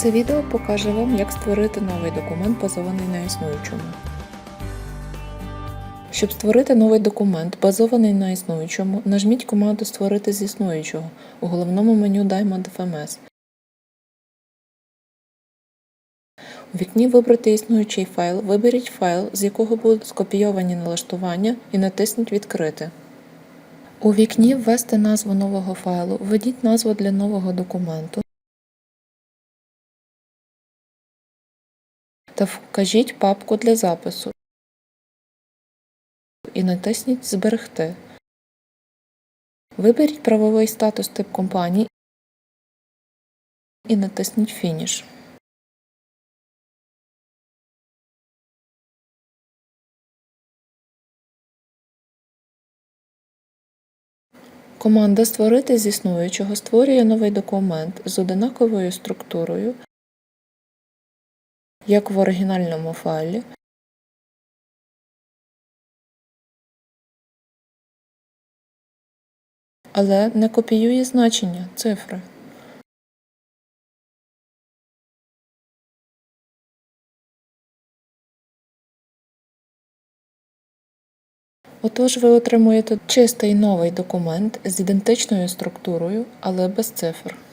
Це відео покаже вам, як створити новий документ, базований на існуючому. Щоб створити новий документ, базований на існуючому, нажміть команду Створити з існуючого у головному меню Diamond FMS. У вікні Вибрати існуючий файл, виберіть файл, з якого будуть скопійовані налаштування, і натисніть Відкрити. У вікні Ввести назву нового файлу, введіть назву для нового документу та вкажіть папку для запису і натисніть Зберегти. Виберіть правовий статус тип компанії і натисніть Фініш. Команда Створити з існуючого створює новий документ з одинаковою структурою, як в оригінальному файлі, але не копіює значення цифри. Отож, ви отримуєте чистий новий документ з ідентичною структурою, але без цифр.